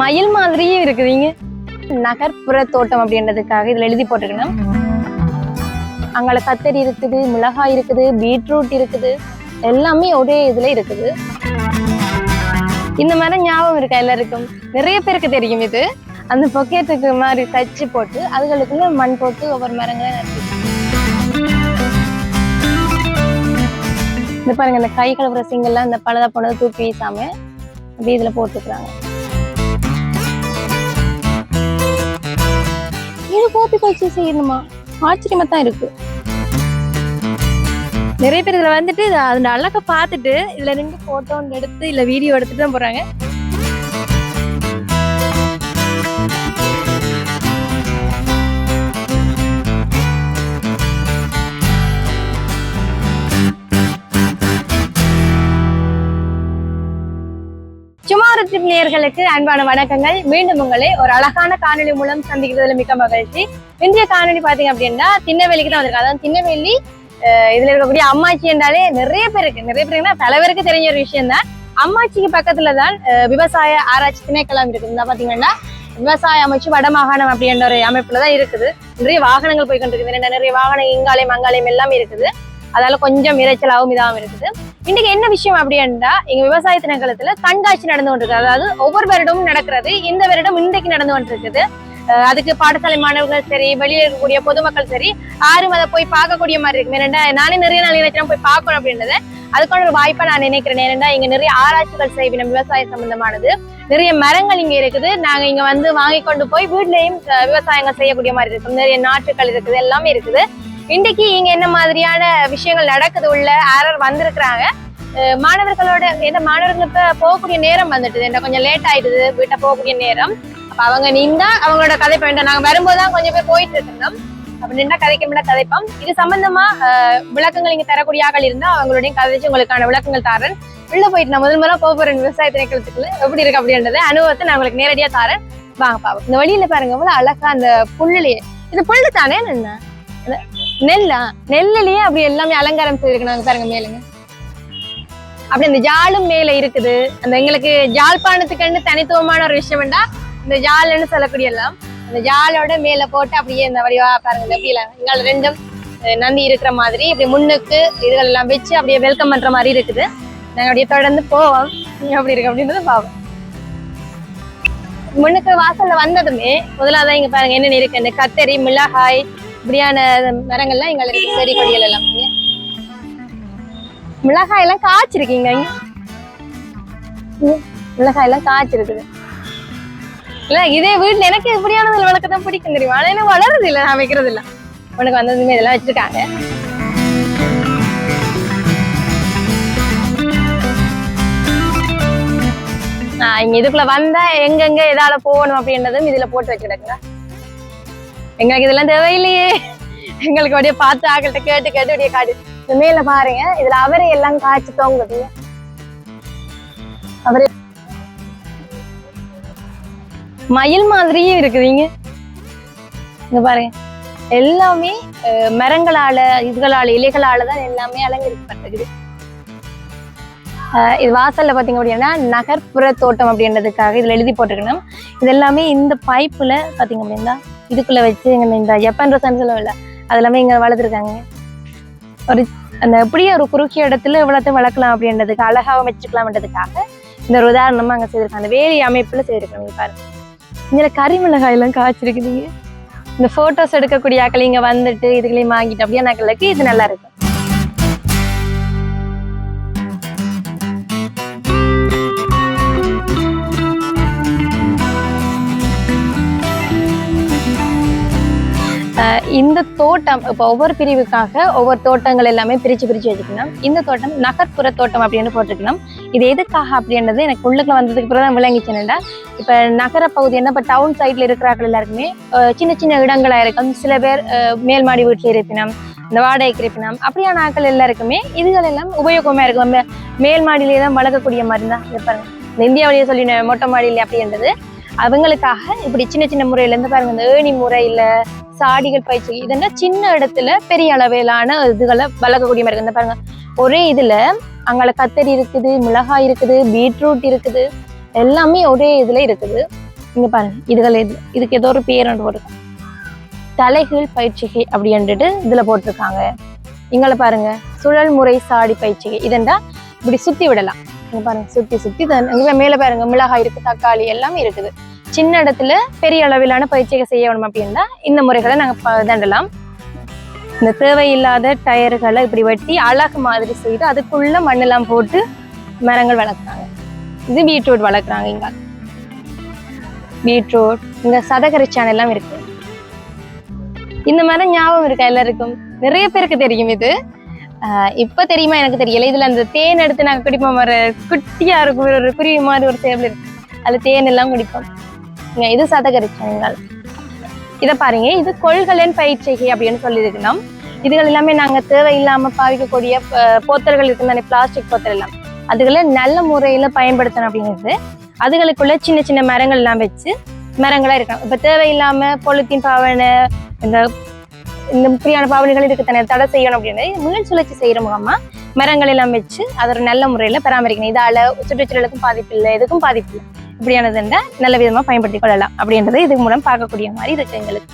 மயில் மாதிரியே இருக்குதுங்க நகர்ப்புற தோட்டம் அப்படின்றதுக்காக இதுல எழுதி போட்டிருக்கணும். அங்கே கத்தரி இருக்குது மிளகாய் இருக்குது பீட்ரூட் இருக்குது. எல்லாமே ஒரே இதுல இருக்குது. இந்த மாதிரி ஞாபகம் இருக்கா எல்லாருக்கும்? நிறைய பேருக்கு தெரியும் இது. அந்த பொக்கேட்டுக்கு மாதிரி தச்சு போட்டு அதுகளுக்குள்ள மண் போட்டு ஒவ்வொரு மரங்களை நட்டு இந்த பாருங்க இந்த கை கழுவுற சிங்கெல்லாம் இந்த பழுதா போனது தூக்கி வீசாம அப்படியே இதுல போட்டுக்கிறாங்க. இது கோபி காய்ச்சி செய்யணுமா? ஆச்சரியமா தான் இருக்கு. நிறைய பேர் இதுல வந்துட்டு இத- அழகை பார்த்துட்டு இதுல நின்று ஃபோட்டோன்னு எடுத்து இல்ல வீடியோ எடுத்துட்டு தான் போறாங்க. யூடியூப் நேயர்களுக்கு அன்பான வணக்கங்கள். மீண்டும் உங்களை ஒரு அழகான காணொலி மூலம் சந்திக்கிறதுல மிக்க மகிழ்ச்சி. இன்றைய காணொலி பாத்தீங்க அப்படின்னா திண்ணவேலிக்கு தான் வந்திருக்கு அதாவது திண்ணவேலி இதுல இருக்கக்கூடிய அம்மாச்சி என்றாலே நிறைய பேருக்கு நிறைய பேருக்குன்னா பல பேருக்கு தெரிஞ்ச ஒரு விஷயம் தான் அம்மாச்சிக்கு பக்கத்துல தான் விவசாய ஆராய்ச்சி திணைக்களம் இருக்குது. இந்த பாத்தீங்கன்னா விவசாய அமைச்சு வடமாகாணம் அப்படின்ற ஒரு அமைப்புல தான் இருக்குது. நிறைய வாகனங்கள் போய் கொண்டிருக்குது ரெண்டு நிறைய வாகனம் இங்காலயம் அங்காலயம் எல்லாம் இருக்குது. அதால கொஞ்சம் இறைச்சலாகவும் இதாகவும் இருக்குது. இன்னைக்கு என்ன விஷயம் அப்படின்னா எங்க விவசாய திணைக்களத்துல கண்காட்சி நடந்து கொண்டிருக்கு அதாவது ஒவ்வொரு வருடமும் நடக்கிறது. இந்த வருடம் இன்றைக்கு நடந்து கொண்டிருக்குது அதுக்கு பாடசாலை மாணவர்கள் சரி வெளியே இருக்கக்கூடிய பொதுமக்கள் சரி யாரும் அதை போய் பார்க்கக்கூடிய மாதிரி இருக்கு ஏன்னா நானே நிறைய நாள் நினைச்சேன் போய் பார்க்கணும் அப்படின்றத. அதுக்கான ஒரு வாய்ப்பா நான் நினைக்கிறேன். ஏன்னா இங்க நிறைய ஆராய்ச்சிகள் செய்வினம் விவசாய சம்பந்தமானது. நிறைய மரங்கள் இங்க இருக்குது. நாங்க இங்க வந்து வாங்கி கொண்டு போய் வீட்லயும் விவசாயங்கள் செய்யக்கூடிய மாதிரி இருக்கும். நிறைய நாற்றுகள் இருக்குது எல்லாமே இருக்குது. இன்றைக்கு இங்க என்ன மாதிரியான விஷயங்கள் நடக்குது? உள்ள யாரர் வந்திருக்கிறாங்க. மாணவர்களோட என்ன மாணவர்கள் இப்போ போகக்கூடிய நேரம் வந்துட்டு என்ன கொஞ்சம் லேட் ஆயிடுது வீட்டை போகக்கூடிய நேரம். அப்ப அவங்க நின்றா அவங்களோட கதைப்ப வேண்டாம் நாங்க வரும்போது தான் கொஞ்சம் பேர் போயிட்டு இருந்தோம். அப்ப நின்றா கதைக்க கதைப்போம். இது சம்பந்தமா விளக்கங்கள் இங்க தரக்கூடிய ஆட்கள் இருந்தா அவங்களுடைய கதைச்சு உங்களுக்கான விளக்கங்கள் தாரன். உள்ள போயிட்டு நான் முதல் முறை போக விவசாய திணைக்களத்துக்குள்ள. எப்படி இருக்கு அப்படின்றத அனுபவத்தை நான் உங்களுக்கு நேரடியா தரேன். வாங்க பாப்போம் இந்த வழியில பாருங்க எவ்வளவு அழகா அந்த புல்லுலயே இது புல்லு தானே என்ன? நெல்லா நெல்லுலயே அப்படி எல்லாமே அலங்காரம் செய்திருக்கணும் பாருங்க மேலுங்க. அப்படி இந்த ஜாலும் மேல இருக்குது. அந்த எங்களுக்கு ஜாழ்ப்பாணத்துக்குன்னு தனித்துவமான ஒரு விஷயம் வேண்டா இந்த ஜாலுன்னு சொல்லக்கூடிய எல்லாம் அந்த ஜாலோட மேல போட்டு அப்படியே இந்த வடிவா பாருங்க. இந்த எப்படி ரெண்டும் நந்தி இருக்கிற மாதிரி இப்படி முன்னுக்கு இதுகள் எல்லாம் வச்சு அப்படியே வெல்கம் பண்ற மாதிரி இருக்குது. நாங்க அப்படியே தொடர்ந்து போவோம். அப்படி இருக்கு அப்படின்றத பாவோம் முன்னுக்கு வாசல்ல வந்ததுமே முதலாதான் இங்க பாருங்க என்னென்ன இருக்கு? இந்த கத்தரி மிளகாய் இப்படியான மரங்கள்லாம் எங்களுக்கு செடி கொடிகள் எல்லாம் மிளகாய் எல்லாம் காய்ச்சிருக்கீங்க மிளகாய் எல்லாம் காய்ச்சிருக்குது. இல்ல இதே வீட்டுல எனக்கு இப்படியானதுல வளர்க்க தான் பிடிக்கும் தெரியுமா? ஆனா எனக்கு வளருது இல்ல நான் வைக்கிறது இல்ல. உனக்கு வந்ததுமே இதெல்லாம் வச்சிருக்காங்க. ஆஹ் இங்க இதுக்குள்ள வந்தா எங்கெங்க எதால போகணும் அப்படின்றதும் இதுல போட்டு வச்சிருக்குங்க எங்களுக்கு இதெல்லாம் தேவையில்லையே. எங்களுக்கு அப்படியே பார்த்து ஆக்கள்கிட்ட கேட்டு கேட்டு அப்படியே காட்டு. இந்த மேல பாருங்க. இதுல அவரை எல்லாம் காய்ச்சி தொங்குது. அவரே மயில் மாதிரியே இருக்குதுங்க. இங்க பாருங்க. எல்லாமே மரங்களால இதுகளால இலைகளால தான் எல்லாமே அலங்கரிக்கப்பட்டிருக்குது. இது வாசல்ல பாத்தீங்க அப்படின்னா நகர்ப்புற தோட்டம் அப்படின்றதுக்காக இதுல எழுதி போட்டிருக்கணும். இது எல்லாமே இந்த பைப்புல பாத்தீங்க அப்படின்னா இதுக்குள்ள வச்சு இங்க இந்த ஜப்பான் ரோசான்னு சொல்லவில்ல அது எல்லாமே இங்க வளர்த்துருக்காங்க. ஒரு அந்த எப்படியே ஒரு குறுக்கிய இடத்துல இவ்வளோத்தையும் வளர்க்கலாம் அப்படின்றதுக்கு அழகாக வச்சுக்கலாம்ன்றதுக்காக இந்த ஒரு உதாரணமாக அங்க செய்திருக்காங்க. அந்த வேலி அமைப்பில் செய்திருக்காங்க பாருங்க. இங்க கறிமிளகாய் எல்லாம் காய்ச்சிருக்குதுங்க. இந்த போட்டோஸ் எடுக்கக்கூடிய ஆக்கள் இங்க வந்துட்டு இதுகளையும் வாங்கிட்டு அப்படியே நகலுக்கு இது நல்லா இருக்கும் இந்த தோட்டம் இப்போ ஒவ்வொரு பிரிவுக்காக ஒவ்வொரு தோட்டங்கள் எல்லாமே பிரிச்சு பிரித்து வச்சுக்கணும். இந்த தோட்டம் நகர்ப்புற தோட்டம் அப்படின்னு போட்டிருக்கணும். இது எதுக்காக அப்படின்றது எனக்கு உள்ளுக்குள்ள வந்ததுக்கு பிறகு தான் விளங்கிச்சுன்னா இப்போ நகர பகுதி என்ன இப்போ டவுன் சைட்ல இருக்கிறார்கள் எல்லாருக்குமே சின்ன சின்ன இடங்களாக இருக்கும். சில பேர் மேல்மாடி வீட்டில் இருப்பினம் இந்த வாடகைக்கு இருப்பினம் அப்படியான ஆட்கள் எல்லாருக்குமே இதுகள் எல்லாம் உபயோகமாக இருக்கும். நம்ம மேல் மாடியிலே தான் வளர்க்கக்கூடிய மாதிரி தான் இது இந்தியாவிலேயே சொல்லி மொட்டை மாடியிலே அப்படின்றது. அவங்களுக்காக இப்படி சின்ன சின்ன முறையில இருந்து பாருங்க இந்த ஏணி முறையில சாடிகள் பயிற்சி இதெல்லாம் சின்ன இடத்துல பெரிய அளவிலான இதுகளை வளர்க்கக்கூடிய மாதிரி இருக்கு. இந்த பாருங்க ஒரே இதுல அங்கால கத்தரி இருக்குது மிளகாய் இருக்குது பீட்ரூட் இருக்குது எல்லாமே ஒரே இதுல இருக்குது. இங்க பாருங்க இதுகள் இது இதுக்கு ஏதோ ஒரு பேர் ஒன்று போட்டிருக்காங்க தலைகீழ் பயிற்சிகை அப்படின்ட்டு இதுல போட்டிருக்காங்க. இங்களை பாருங்க சுழல் முறை சாடி பயிற்சிகை இதெண்டா இப்படி சுத்தி விடலாம். இங்க பாருங்க சுத்தி சுத்தி தன். மேல பாருங்க மிளகாய் இருக்கு தக்காளி எல்லாமே இருக்குது. சின்ன இடத்துல பெரிய அளவிலான பயிற்சிகை செய்யணும் அப்படின்னா இந்த முறைகளை நாங்க தண்டலாம். இந்த தேவையில்லாத டயர்களை இப்படி வெட்டி அழகு மாதிரி செய்து அதுக்குள்ள மண்ணெல்லாம் போட்டு மரங்கள் வளர்க்குறாங்க. இது பீட்ரூட் வளர்க்குறாங்க இங்க. பீட்ரூட் இங்க சதகரிச்சான் எல்லாம் இருக்கு. இந்த மரம் ஞாபகம் இருக்கா எல்லாருக்கும்? நிறைய பேருக்கு தெரியும் இது. இப்ப தெரியுமா எனக்கு தெரியல. இதுல அந்த தேன் எடுத்து நாங்க குடிப்போம். வர குட்டியா இருக்கும். ஒரு- குருவி மாதிரி ஒரு சேவல் இருக்கு. அதுல தேன் எல்லாம் குடிப்போம். இது சதகரிச்சங்கள். இத பாருங்க. இது கொள்கலன் பயிற்சிகை அப்படின்னு சொல்லியிருக்கணும். இதுகள் எல்லாமே நாங்க தேவையில்லாம பாவிக்கக்கூடிய போத்தல்கள் இருக்கு தானே பிளாஸ்டிக் போத்தல் எல்லாம். அதுகளை நல்ல முறையில பயன்படுத்தணும் அப்படிங்கிறது. அதுகளுக்குள்ள சின்ன சின்ன மரங்கள் எல்லாம் வச்சு மரங்களா இருக்கணும். இப்ப தேவையில்லாம பொலித்தீன் பாவனை இந்த இந்த இப்படியான பாவனைகள் இதுக்கு தானே தடை செய்யணும் அப்படின்னு முன்னல் சுழற்சி செய்யற மூலமா மரங்கள் எல்லாம் வச்சு அதை ஒரு நல்ல முறையில பராமரிக்கணும். இதால் சுற்றுச்சூழலுக்கும் பாதிப்பு இல்லை எதுக்கும் பாதிப்பு இல்லை. இப்படியானதுன்றா நல்ல விதமா பயன்படுத்திக் கொள்ளலாம். அப்படின்றது இது மூலம் பார்க்கக்கூடிய மாதிரி இருக்கு எங்களுக்கு.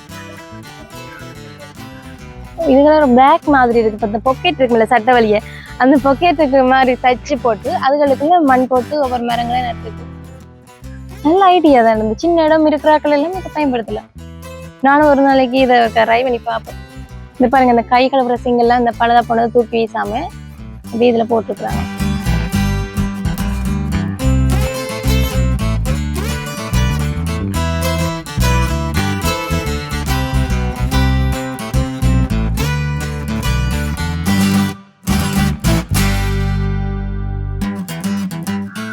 இதுல ஒரு பேக் மாதிரி இருக்கு. இப்ப பொக்கெட் இருக்குல்ல சட்ட வழிய அந்த பொக்கெட்டுக்கு மாதிரி தச்சு போட்டு அதுகளுக்குள்ள மண் போட்டு ஒவ்வொரு மரங்களையும் நட்டுருக்கு நல்ல ஐடியா தான். இந்த சின்ன இடம் இருக்கிறாக்கள் எல்லாம் இதை பயன்படுத்தலாம். நானும் ஒரு நாளைக்கு இதை ட்ரை பண்ணி பார்ப்பேன் இந்த பாருங்க இந்த கை கழுவுற சிங்கெல்லாம் இந்த பழுதா போனதை தூக்கி வீசாம அப்படியே இதுல போட்டுக்கிறாங்க.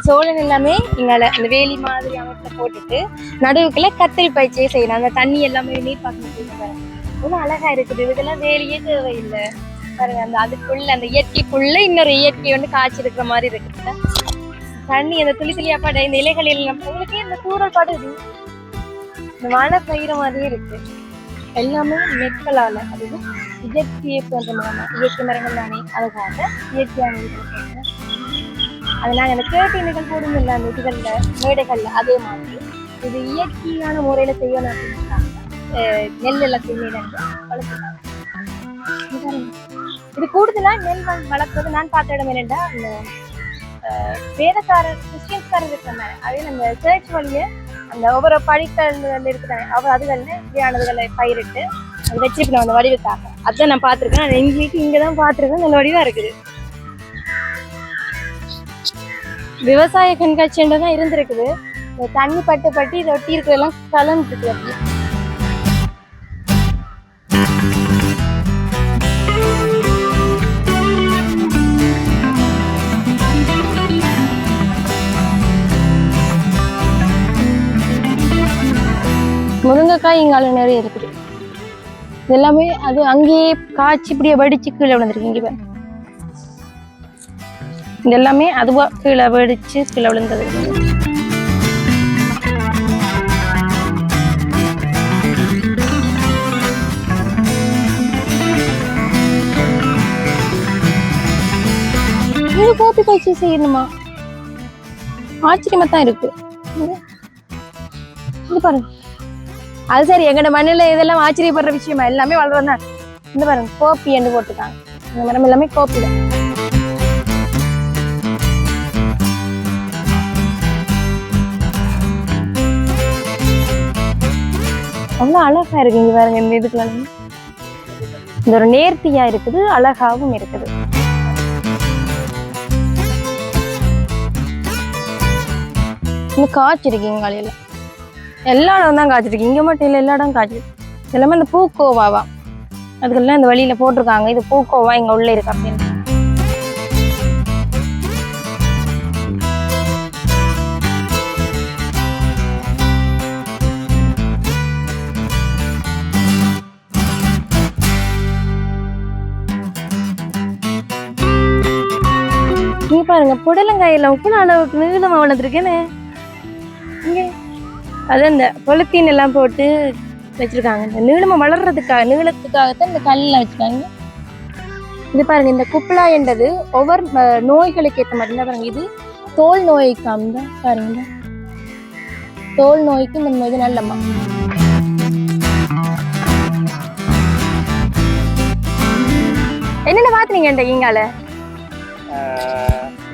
சோழன் எல்லாமே இங்கால அந்த வேலி மாதிரி அமைப்பில் போட்டுட்டு நடுவுக்குள்ள கத்திரி பயிற்சியே செய்யணும் அந்த தண்ணி எல்லாமே நீர் பாக்கணும் ரொம்ப அழகா இருக்குது. இதுக்கெல்லாம் வேலையே தேவையில்லை பாருங்க அந்த அதுக்குள்ள அந்த இயற்கைக்குள்ள இன்னொரு இயற்கை வந்து காய்ச்சி இருக்கிற மாதிரி இருக்குது. தண்ணி அந்த துளி துளியா பாட இந்த இலைகளில் எல்லாம். உங்களுக்கே இந்த தூரல் பாடுது இந்த மழை பெய்யுற மாதிரியே இருக்கு. எல்லாமே நெற்களால அதாவது இயற்கையை போன்ற மூலமா இயற்கை மரங்கள் தானே. அதுக்காக இயற்கையாக இருக்காங்க அதனால அந்த கேட்டீன்கள் போடுங்க இல்லை அந்த இதுகள்ல மேடைகள்ல அதே மாதிரி. இது இயற்கையான முறையில செய்யணும் அப்படின்னு நெல் எல்லாத்தையுமே இது இது கூடுதலா நெல் வளர்ப்பது நான் பார்த்த இடம் என்னென்னா அந்த வேதக்காரர் கிறிஸ்டியன்ஸ்காரர் இருக்கிற அதே நம்ம சர்ச் வழிய அந்த ஒவ்வொரு படிக்கல் இருக்கிறாங்க. அவர் அதுகளில் இப்படியானதுகளை பயிரிட்டு அது வச்சிருக்கணும் அந்த வடிவுக்காக அதான் நான் பார்த்துருக்கேன். நான் எங்களுக்கு இங்கே தான் பார்த்துருக்கேன். நல்ல வடிவாக இருக்குது. விவசாய கண்காட்சின்றதான் இருந்திருக்குது. தண்ணி பட்டு பட்டு இதை ஒட்டி இருக்கிறதெல்லாம் கலந்துருக்கு அப்படி முருங்கைக்காய் இங்கால நிறைய இருக்குது. இது எல்லாமே அது அங்கேயே காய்ச்சி இப்படியே வடிச்சு கீழே விழுந்திருக்கு இங்கே பாரு. இது எல்லாமே அதுவா கீழே வெடிச்சு கீழே விழுந்தது. இது காய்ச்சி செய்யணுமா? ஆச்சரியமா தான் இருக்கு. இது பாருங்க அது சரி எங்கட மண்ணில் இதெல்லாம் ஆச்சரியப்படுற விஷயமா? எல்லாமே வளர்றதா இந்த பாருங்க கோப்பி என்று போட்டுருக்காங்க. இந்த மரம் எல்லாமே கோப்பி தான். அவ்வளோ அழகா இருக்கு இங்க பாருங்க இந்த இதுக்குள்ள இந்த ஒரு நேர்த்தியா இருக்குது அழகாவும் இருக்குது. இந்த காய்ச்சிருக்கீங்க காலையில. எல்லா இடம் தான் காய்ச்சிருக்கு இங்கே மட்டும் இல்லை எல்லா இடம் காய்ச்சிருக்கு எல்லாமே இந்த பூக்கோவாவா. அதுக்கெல்லாம் இந்த வழியில் போட்டிருக்காங்க. இது பூக்கோவா இங்கே உள்ளே இருக்கு அப்படின்னு. நீ பாருங்க புடலங்காயில உப்புன அளவுக்கு நீளமா வளர்ந்துருக்கேன்னு இங்கே அது அந்த பொலித்தீன் எல்லாம் போட்டு வச்சிருக்காங்க. இந்த நீளமா வளர்றதுக்காக நீளத்துக்காகத்தான் இந்த கல்லாம் வச்சிருக்காங்க. இது பாருங்க இந்த குப்பலா என்றது ஒவ்வொரு நோய்களுக்கு ஏற்ற மாதிரி தான் பாருங்க. இது தோல் நோய்க்காம் தான் பாருங்க. தோல் நோய்க்கு இந்த நோய் நல்லம்மா என்னென்ன பாத்துறீங்க இந்த இங்கால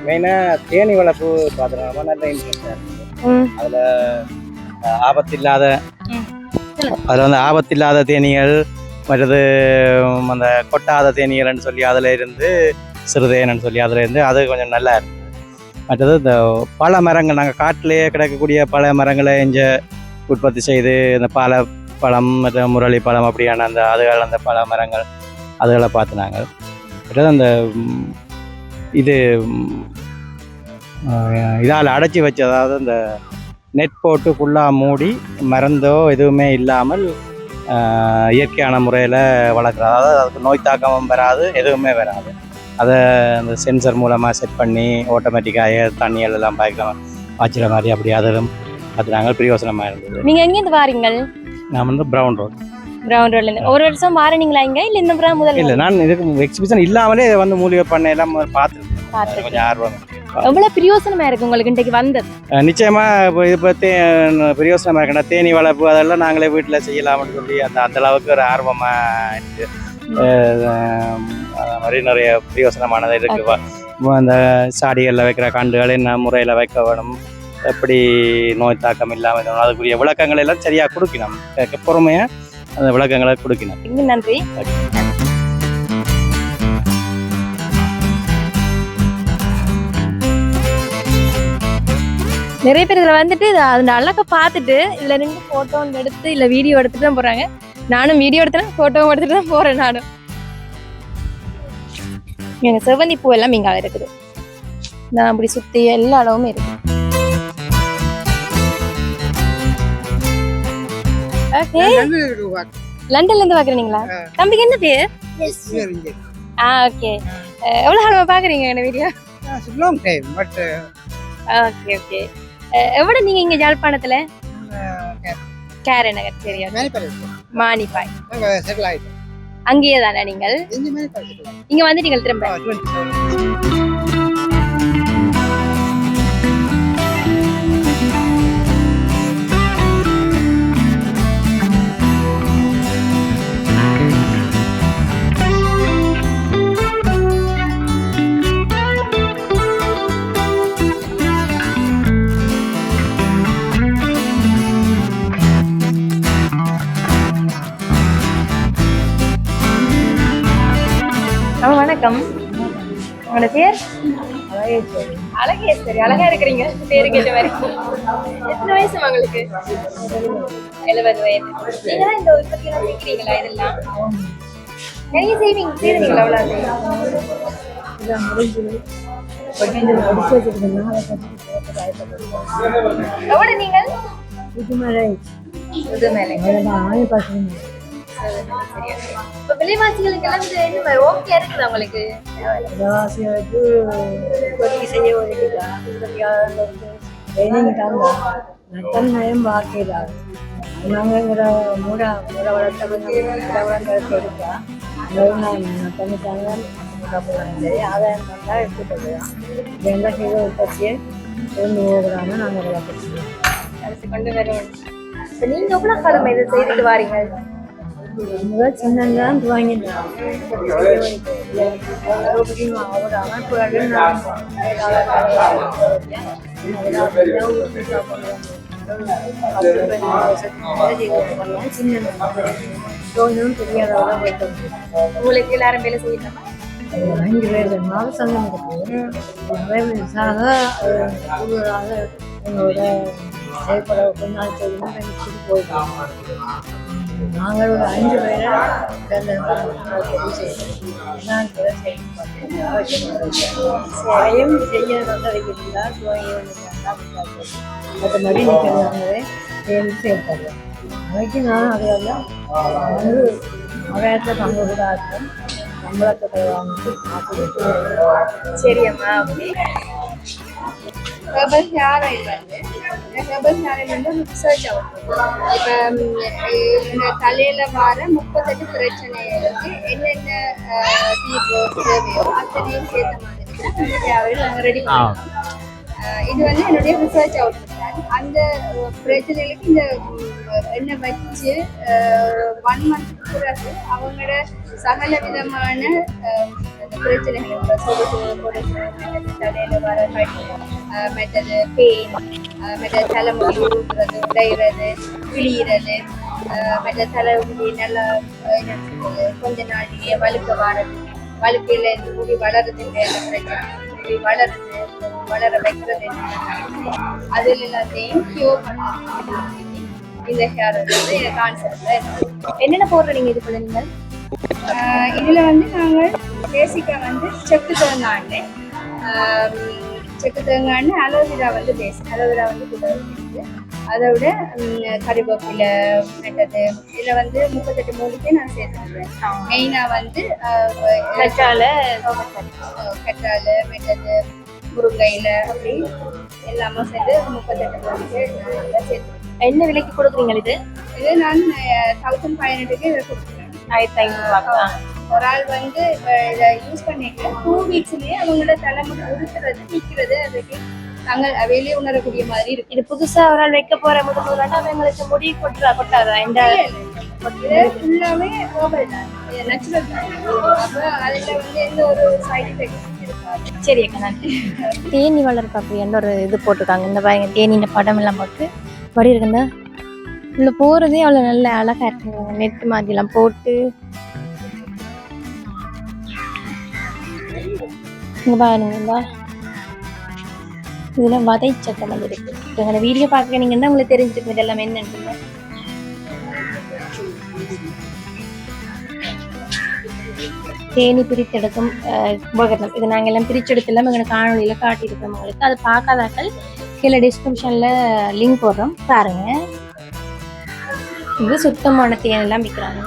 மெயினாக தேனி வளர்ப்பு பார்த்துருக்கோம் நல்ல இன்ட்ரெஸ்டாக இருக்குது அதில் ஆபத்தில்லாத. அதில் வந்து ஆபத்தில்லாத தேனீகள் மற்றது அந்த கொட்டாத தேனீகள்னு சொல்லி அதில் இருந்து சிறுதேனன்னு சொல்லி அதில் இருந்து அது கொஞ்சம் நல்லா இருக்குது மற்றது இந்த பல மரங்கள் நாங்கள் காட்டிலேயே கிடைக்கக்கூடிய பல மரங்களை இங்கே உற்பத்தி செய்து இந்த பல பழம் மற்றும் முரளி பழம் அப்படியான அந்த அதுகள் அந்த பல மரங்கள் அதுகளை பார்த்து நாங்கள் மற்றது அந்த இது இதால் அடைச்சி வச்சு அதாவது இந்த நெட் போட்டு ஃபுல்லாக மூடி மருந்தோ எதுவுமே இல்லாமல் இயற்கையான முறையில் வளர்க்குறது. அதாவது அதுக்கு நோய் தாக்கமும் வராது எதுவுமே வராது. அதை அந்த சென்சர் மூலமாக செட் பண்ணி ஆட்டோமேட்டிக்காக தண்ணிகள் எல்லாம் பாய்க்கலாம் பாய்ச்சிற மாதிரி அப்படி அதிலும் பார்த்துனாங்க பிரயோசனமாக இருந்தது. நீங்க எங்கேருந்து வாரீங்கள்? நான் வந்து ப்ரௌன் ரோட் கிரவுண்ட் ரோட்ல இருந்து. ஒரு வருஷம் மாறினீங்களா இங்க? இல்ல இந்த முதல்ல? இல்லை நான் இதுக்கு எக்ஸிபிஷன் இல்லாமலே வந்து மூலிகை பண்ண எல்லாம் பார்த்துருக்கேன் பார்த்திருக்கேன். கொஞ்சம் ஆர்வம். எவ்வளவு பிரயோசனமா இருக்கு உங்களுக்கு இன்றைக்கு வந்தது நிச்சயமா இப்போ இது பற்றி பிரயோசனமாக இருக்கா தேனி வளர்ப்பு அதெல்லாம் நாங்களே வீட்டில் செய்யலாம்னு சொல்லி அந்த அந்த அளவுக்கு ஒரு அது மாதிரி நிறைய பிரயோசனமானது இருக்கு. அந்த சாடிகளில் வைக்கிற கண்டுகள் என்ன முறையில் வைக்க வேணும் எப்படி நோய் தாக்கம் இல்லாமல் அதுக்குரிய விளக்கங்கள் எல்லாம் சரியாக கொடுக்கணும். கேட்க பொறுமையாக அந்த விளக்கங்களை கொடுக்கணும். நன்றி. நிறைய பேர் இதுல வந்துட்டு அந்த அழகை பார்த்துட்டு இதுல நின்று போட்டோ எடுத்து இல்ல வீடியோ எடுத்துட்டு தான் போறாங்க. நானும் வீடியோ எடுத்தேன் போட்டோவும் எடுத்துட்டு தான் போறேன் நானும். எங்க செவந்தி பூ எல்லாம் இங்க இருக்குது. நான் அப்படி சுத்தி எல்லா அளவுமே இருக்கு. லண்டன்ல இருந்து பாக்குறீங்களா? தம்பிக்கு என்ன பேர் ஆ ஓகே எவ்வளவு காலமா பாக்குறீங்க என்ன வீடியோ ஓகே ஓகே எவ்வளவு நீங்க இங்க யாழ்ப்பாணத்துல கேர நகர் சரி okay. many people. மானிப்பாய். அங்கேயே தானே நீங்கள். இங்க வந்துட்டீங்க திரும்ப பேர் அழகேஸ்வரி அழகா இருக்கிறீங்க. பேரு கேட்ட மாதிரி. எத்தனை வயசு உங்களுக்கு? எழுபது வயது. நீங்க இந்த உற்பத்தி எல்லாம் செய்கிறீங்களா இதெல்லாம்? நிறைய செய்வீங்க செய்வீங்களா அவ்வளவு? எவ்வளவு நீங்கள்? முதுமலை இப்ப விலைவாசிகளுக்கு எல்லாம் இது ஓகே இருக்குது உங்களுக்கு? விலைவாசிகளுக்கு செய்ய நட்டம் நயம் மூட மூட வளர்த்த வளர்த்து எடுத்தா அதாவது நான் நட்டம் தாங்க சரி ஆதாயம் பண்ணால் எடுத்துக்கலாம் எந்த செய்த உற்பத்தியை கொண்டு போகிறாங்க நாங்கள் கொண்டு வரும் இப்ப நீங்க எவ்வளவு காலம் இதை செய்துட்டு வாரீங்க? முதல் சின்னந்தான் துவங்கினான் அவரோட அமைப்புகளில் நான் சின்ன தெரியாதவங்க போயிட்டு உங்களுக்கு எல்லாரும் வேலை செய்யணுமா? அஞ்சு பேர் சங்கம் இருக்கு. அதே விசாக கூடுதலாக எங்களோட செயல்பட பின்னால் தெரியும் எனக்கு போயிட்டோம். நாங்கள் ஒரு அஞ்சு பேரை செய்யணும் நான் கூட செய்யும் செய்ய வசதிக்கிறதா துவங்கி மற்றபடி நிற்கிறவங்களே சேர்ந்து செயல்படுறோம் அன்னைக்கு நான் அதெல்லாம் வந்து மலையாளத்தில் பங்கு கூட இருக்கேன் சம்பளத்தை வாங்கிட்டு ஆசை சரி அம்மா. ஓகே ஹெர்பல் சேனல் வந்து ரிசர்ச் ஆகும் இப்போ தலையில வர முப்பத்தெட்டு பிரச்சனைகளுக்கு என்னென்ன அஹ், தீர்வு தேவையோ அத்தனையும் சேர்த்த மாதிரி நாங்கள் ரெடி பண்ணுவோம் இது வந்து என்னுடைய ரிசர்ச் அவுட் அந்த பிரச்சனைகளுக்கு இந்த எண்ணெய் வச்சு ஒன் மந்த் பிறகு அவங்களோட சகல விதமான பிரச்சனைகள் சொலுசு வர கட்டி அஹ், மற்றது பெயின் மற்ற தலைமுடி உருட்டுறது உடையிறது கிழியிறது அஹ், மற்ற தலைமுடி நல்லா கொஞ்ச நாளிலேயே வலுக்க வாரது வழுக்கையில இருந்து முடி வளருதுன்ற பிரச்சனை. முடி வளருது வளர வைக்கிறது அதில் எல்லாத்தையும் கியூர் பண்ணுறது இந்த ஹேர் வந்து கான்செப்ட்ல இருக்கு. என்னென்ன போடுற நீங்க இதுக்குள்ள நீங்கள் இதுல வந்து நாங்கள் பேசிக்கா வந்து செக்கு தேங்காய் செக்கு தேங்காய் அலோவேரா வந்து பேஸ் அலோவேரா வந்து கூட இருக்குது அதை விட கறிவேப்பிலை மெட்டது இதில் வந்து முப்பத்தெட்டு மூலிகை நான் சேர்த்துருவேன் மெயினாக வந்து கற்றால ஆஹ், கற்றாழை. மெட்டது முருங்கையில் அப்படி எல்லாமே சேர்த்து முப்பத்தெட்டு மூலிகை நான் சேர்த்துருவேன் என்ன விலைக்கு கொடுக்குறீங்க இது? இது நான் தௌசண்ட் ஃபைவ் ஹண்ட்ரடுக்கு இதை கொடுக்குறேன். ஆயிரத்தி ஐநூறு ரூபாய்க்கு? ஒரு ஆள் வந்து அஹ், இதை யூஸ் பண்ணிட்டு டூ வீக்ஸ்லயே அவங்களோட தலைமுடி உடுத்துறது நிக்கிறது அதுக்கு நாங்கள் வெளியே உணரக்கூடிய மாதிரி இருக்கு. இது புதுசா ஒரு ஆள் வைக்க போற முதல் முதல்ல அவங்களுக்கு முடி கொட்டுறா கொட்டாதா? இந்த ஃபுல்லாவே ஹோபல் தான். நேச்சுரல் தான். அப்போ அதில் வந்து எந்த ஒரு சைடு சரி அக்கா நன்றி. தேனி வளர்ப்பு அப்படின்னு ஒரு இது போட்டிருக்காங்க. இந்த பாருங்க தேனியின் படம் எல்லாம் போட்டு. வடி இருக்குங்க உள்ள போறதே அவ்வளோ நல்ல அழகா இருக்குங்க. நெட் மாதிரிலாம் போட்டு. இங்க பாருங்க இந்தா. இதுல வதை சட்டம் வந்து எங்களை வீடியோ பார்க்க நீங்க உங்களுக்கு தெரிஞ்சுக்கும் இதெல்லாம் என்னன்னு தேனி பிரித்தெடுக்கும் உபகரணம். இது நாங்கள் எல்லாம் பிரிச்செடுத்து எல்லாம் எங்களை காணொலியில் காட்டியிருக்கோம் உங்களுக்கு. அதை பார்க்காதாக்கள் கீழே டிஸ்கிரிப்ஷனில் லிங்க் போடுறோம். பாருங்க. இது சுத்தமான தேன் எல்லாம் விற்கிறாங்க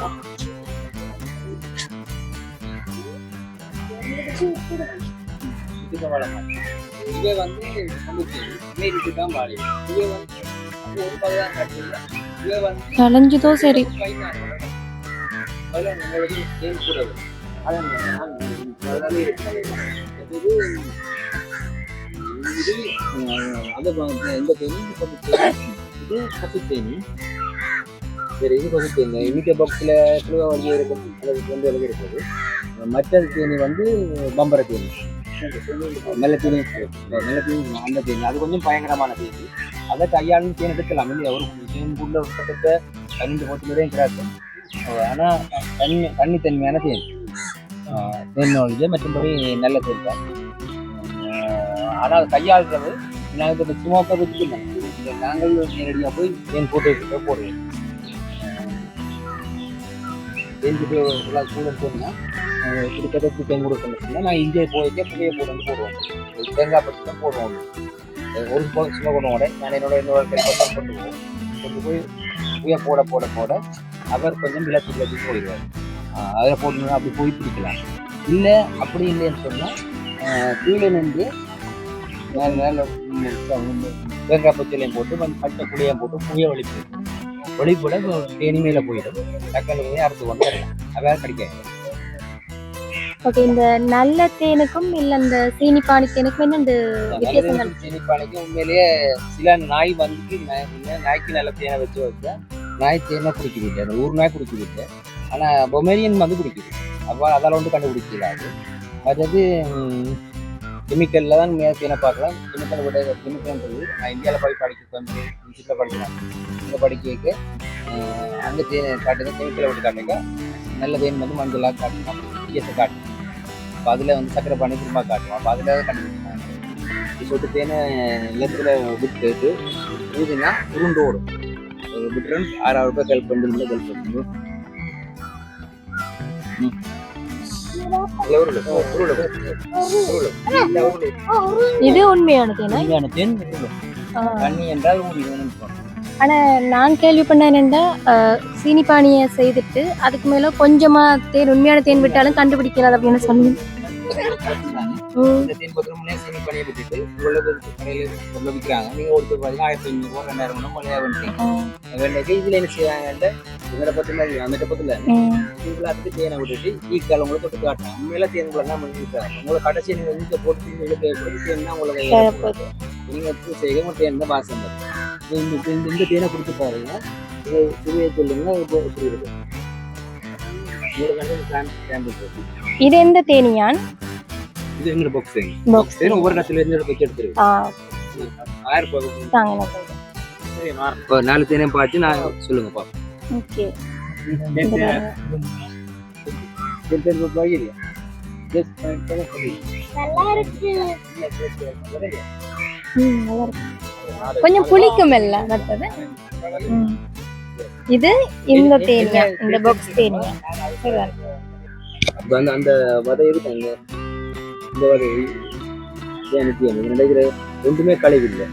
இதுக்கு வள இவை வந்து அமெரிக்கு தான் வாழை இவை வந்து ஒரு பதம் கட்டில இவை வந்து கலைஞ்சதோ சரி. அதில் உங்களுக்கு தேன் கூட வரும். அதான். இது இந்த கொஞ்சம் இது சரி இது புழுவ இருக்கும். வந்து இருக்குது மற்ற தேனி வந்து பம்பர தேனி. நல்ல தீனி மெல்ல தீனி அந்த தேனி அது கொஞ்சம் பயங்கரமான தேனி அதை கையாளும் தேன் எடுக்கலாம் இல்லையா ஒரு தேனுக்குள்ள கிட்டத்தட்ட பன்னெண்டு பத்து வரையும் கிடக்கும் ஆனால் தண்ணி தன்மையான தேன் தேனொழிய மற்றபடி நல்ல தேன் தான் ஆனால் கையாளுறது நாங்கள் இப்போ சும்மா வச்சுக்கலாம் இல்லை நாங்கள் நேரடியாக போய் தேன் போட்டு வைக்க போடுவோம் தேன் போட்டு கூட சொன்னால் கிட்டத்தட்ட தேன் கொடுக்கணும்னு நான் இங்கே போயிட்டு புளிய போட்டு வந்து போடுவோம் ஒரு தேங்காய் பற்றி தான் போடுவோம் ஒரு பக்கம் சும்மா கொண்டு நான் என்னோட என்னோட பக்கம் கொண்டு போவோம் கொண்டு போய் புளிய போட போட போட அவர் கொஞ்சம் விளக்கு விளக்கு போயிடுவார் அதில் போடணும் அப்படி போய் பிடிக்கலாம். இல்லை அப்படி இல்லைன்னு சொன்னால் கீழே நின்று மேலே தேங்காய் பச்சையிலையும் போட்டு கொஞ்சம் பச்சை புளியையும் போட்டு புளிய வலிப்பு வழிபட தேனி மேலே போயிடும். தக்காளி போய் அறுத்து கொண்டு வரலாம். அதான் கிடைக்காது. ஓகே இந்த நல்ல தேனுக்கும் இல்லை இந்த சீனி பானி தேனுக்கும் என்ன இந்த வித்தியாசங்கள்? நல்ல சீனிப்பானைக்கு உண்மையிலேயே சில நாய் வந்து நாய்க்கு நல்ல தேனை வச்சு வச்சா நாய் தேனை குடிக்க அந்த ஊர் நாய் குடிக்க விட்டு ஆனால் பொமேரியன் வந்து குடிக்குது அப்போ அதால் வந்து கண்டுபிடிக்கலாது அதாவது கெமிக்கலில் தான் மேலே தேனை பார்க்கலாம். கெமிக்கல் விட கெமிக்கல்ன்றது நான் இந்தியாவில் போய் படிக்க இன்ஸ்டியூட்டில் படிக்கலாம். இங்கே படிக்க அங்கே தேனை காட்டுங்க கெமிக்கலை விட்டு காட்டுங்க நல்ல தேன் வந்து மஞ்சளாக காட்டணும் இயற்கை காட்டணும் அப்போ அதில் வந்து சக்கரை பண்ணி திரும்ப காட்டுவோம். அப்போ அதில் கண்டுபிடிச்சாங்க சொட்டு தேனை நிலத்தில் விட்டுட்டு ஊதினா உருண்டு ஓடும். ஒரு விட்டுறன் ஆறாயிரம் ரூபாய் ஹெல்ப் பண்ணி ஹெல்ப் பண்ணுங்க. இது உண்மையான தேனா? உண்மையான தேன். தண்ணி என்றால் ஊறி வேணும்னு சொல்றோம். ஆனா நான் கேள்வி பண்ண என்னன்னா சீனி பானியை செய்துட்டு அதுக்கு மேல கொஞ்சமா தேன் உண்மையான தேன் விட்டாலும் கண்டுபிடிக்கிறது அப்படின்னு. இந்த தேன் பத்திரம் முன்னே சீனி பண்ணி விட்டுட்டு இவ்வளவு கடையில் இவ்வளவு விற்கிறாங்க நீங்கள் ஒரு பார்த்தீங்கன்னா ஆயிரத்தி ஐநூறுரூவா ரெண்டாயிரம் ரூபா கொள்ளையாக வந்துட்டீங்க இதில் என்ன செய்வாங்க இவரை பற்றில அந்த பற்றில எல்லாத்துக்கும் தேனை விட்டுட்டு ஈக்கால் உங்களுக்கு தொட்டு காட்டுறாங்க. உண்மையில தேன் உங்களை தான் உங்களை கடைசி நீங்கள் வீட்டில் போட்டு உங்களுக்கு தேன் தான் உங்களை கையில் போகுது நீங்கள் பூ செய்ய உங்கள் தேன் தான் வாசம். இந்த இந்த தேனை கொடுத்து பாருங்க. சுவையை சொல்லுங்க எப்படி இருக்கு. இது எந்த தேனியான் இது எங்களோட பாக்ஸ் தேன். ஒவ்வொரு இடத்துல இருந்து எடுத்து எடுத்துருக்கு ஆ. ஆயிரம் ரூபாய் தாங்க நான் இப்போ நாலு தேனையும் பார்த்து நான் சொல்லுங்க பாப்போம். ஓகே. நல்லா இருக்கு. நல்லா இருக்கு. கொஞ்சம் புளிக்கும் இல்ல மற்றது. இது இந்த தேனியா? இந்த பாக்ஸ் தேனியா? அந்த அந்த வதை இருக்கு அந்த இந்த வதை எனக்கு நினைக்கிற ஒன்றுமே கழிவில்லை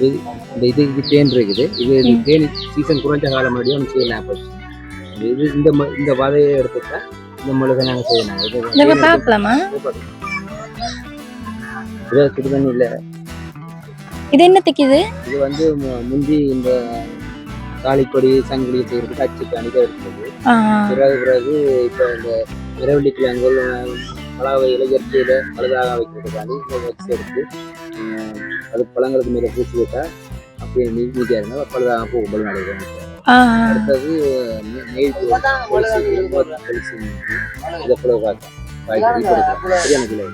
இது- இந்த இது இது தேன் இருக்குது. இது தேன் சீசன் குறைஞ்ச காலம் முன்னாடியே ஒன்று செய்யலாம். இது இந்த ம- இந்த வதையை எடுத்துட்டா இந்த மிளகை நாங்கள் தேன் எடுத்து- பார்க்கலாமா? இது தண்ணி இல்லை. இது என்னத்துக்கு இது? இது வந்து முந்தி இந்த தாலிக்கொடி சங்கிலி செய்யறதுக்கு அச்சுக்கு அணிக இருக்குது ஆ, பிறகு பிறகு இப்போ இந்த இரவள்ளி கிழங்குகள் பழவை இலையற்கையில பழுதாக வைக்கிறதுக்காண்டி இந்த வச்சு எடுத்து அது பழங்களுக்கு மேலே பூச்சி விட்டா அப்படியே நீ இருந்தால் பழுதாக போகும். பலு நடைபெறும் ஆ, அடுத்தது நெய் இதை கிலோ.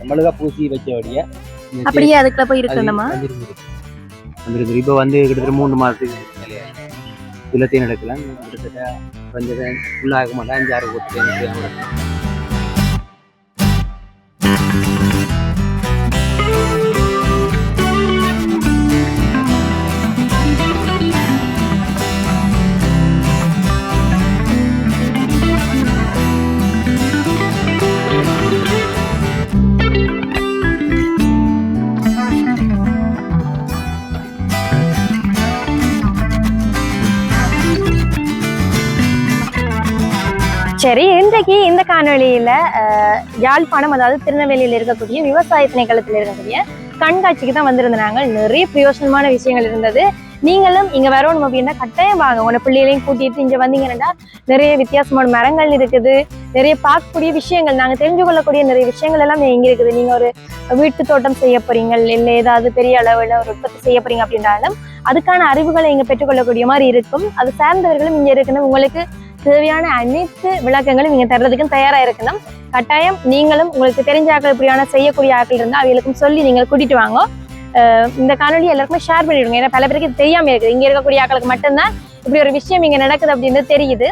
நம்மளுக்கா பூசி வச்ச வழியா அப்படியே அதுக்குள்ள போய் இருக்கணுமா இப்போ வந்து கிட்டத்தட்ட மூணு மாதத்துக்கு மேலே. இதில் தேன் எடுக்கலாம். கிட்டத்தட்ட கொஞ்சம் ஃபுல்லாக மாட்டேன் அஞ்சு ஆறு போட்டு தேன் திருநெல்வேலியில் யாழ்ப்பாணம் அதாவது திருநெல்வேலியில் இருக்கக்கூடிய விவசாய திணைக்களத்தில் இருக்கக்கூடிய கண்காட்சிக்கு தான் வந்திருந்தாங்க. நிறைய பிரயோசனமான விஷயங்கள் இருந்தது. நீங்களும் இங்க வரணும் அப்படின்னா கட்டாயம் வாங்க. உங்க பிள்ளைகளையும் கூட்டிட்டு இங்க வந்தீங்கன்னா நிறைய வித்தியாசமான மரங்கள் இருக்குது. நிறைய பார்க்கக்கூடிய விஷயங்கள் நாங்க தெரிஞ்சு கொள்ளக்கூடிய நிறைய விஷயங்கள் எல்லாம் இங்க இருக்குது. நீங்க ஒரு வீட்டு தோட்டம் செய்ய போறீங்க இல்லை ஏதாவது பெரிய அளவில் ஒரு உற்பத்தி செய்ய போறீங்க அப்படின்றாலும் அதுக்கான அறிவுகளை இங்க பெற்றுக்கொள்ளக்கூடிய மாதிரி இருக்கும். அது சார்ந்தவர்களும் இங்க இருக்குன்னு உங்களுக்கு தேவையான அனைத்து விளக்கங்களும் நீங்க தர்றதுக்கும் தயாரா இருக்கணும். கட்டாயம் நீங்களும் உங்களுக்கு தெரிஞ்ச ஆட்கள் இப்படியான செய்யக்கூடிய ஆட்கள் இருந்தால் அவங்களுக்கும் சொல்லி நீங்க கூட்டிட்டு வாங்க. இந்த காணொலி எல்லாருக்குமே ஷேர் பண்ணிவிடுங்க ஏன்னா பல பேருக்கு இது தெரியாம இருக்குது. இங்க இருக்கக்கூடிய ஆட்களுக்கு மட்டும்தான் இப்படி ஒரு விஷயம் இங்க நடக்குது அப்படின்றது தெரியுது.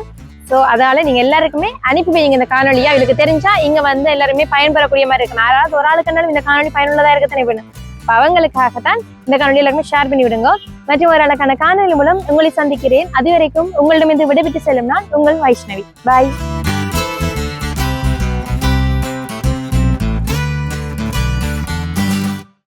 ஸோ அதனால நீங்க எல்லாருக்குமே அனுப்பி வைங்க இந்த காணொலியா அவங்களுக்கு தெரிஞ்சா இங்க வந்து எல்லாருமே பயன்பெறக்கூடிய மாதிரி இருக்கணும். யாராவது ஒரு ஆளுக்குனாலும் இந்த காணொலி பயனுள்ளதா இருக்கத்தானே வேணும். அப்ப அவங்களுக்காகத்தான் இந்த காணொலி எல்லாருமே ஷேர் பண்ணி விடுங்க. மற்றும் ஒரு அழகான காணொலி மூலம் உங்களை சந்திக்கிறேன். அது வரைக்கும் உங்களிடமிருந்து விடைபெற்று செல்லும் நான் உங்கள் வைஷ்ணவி. பாய்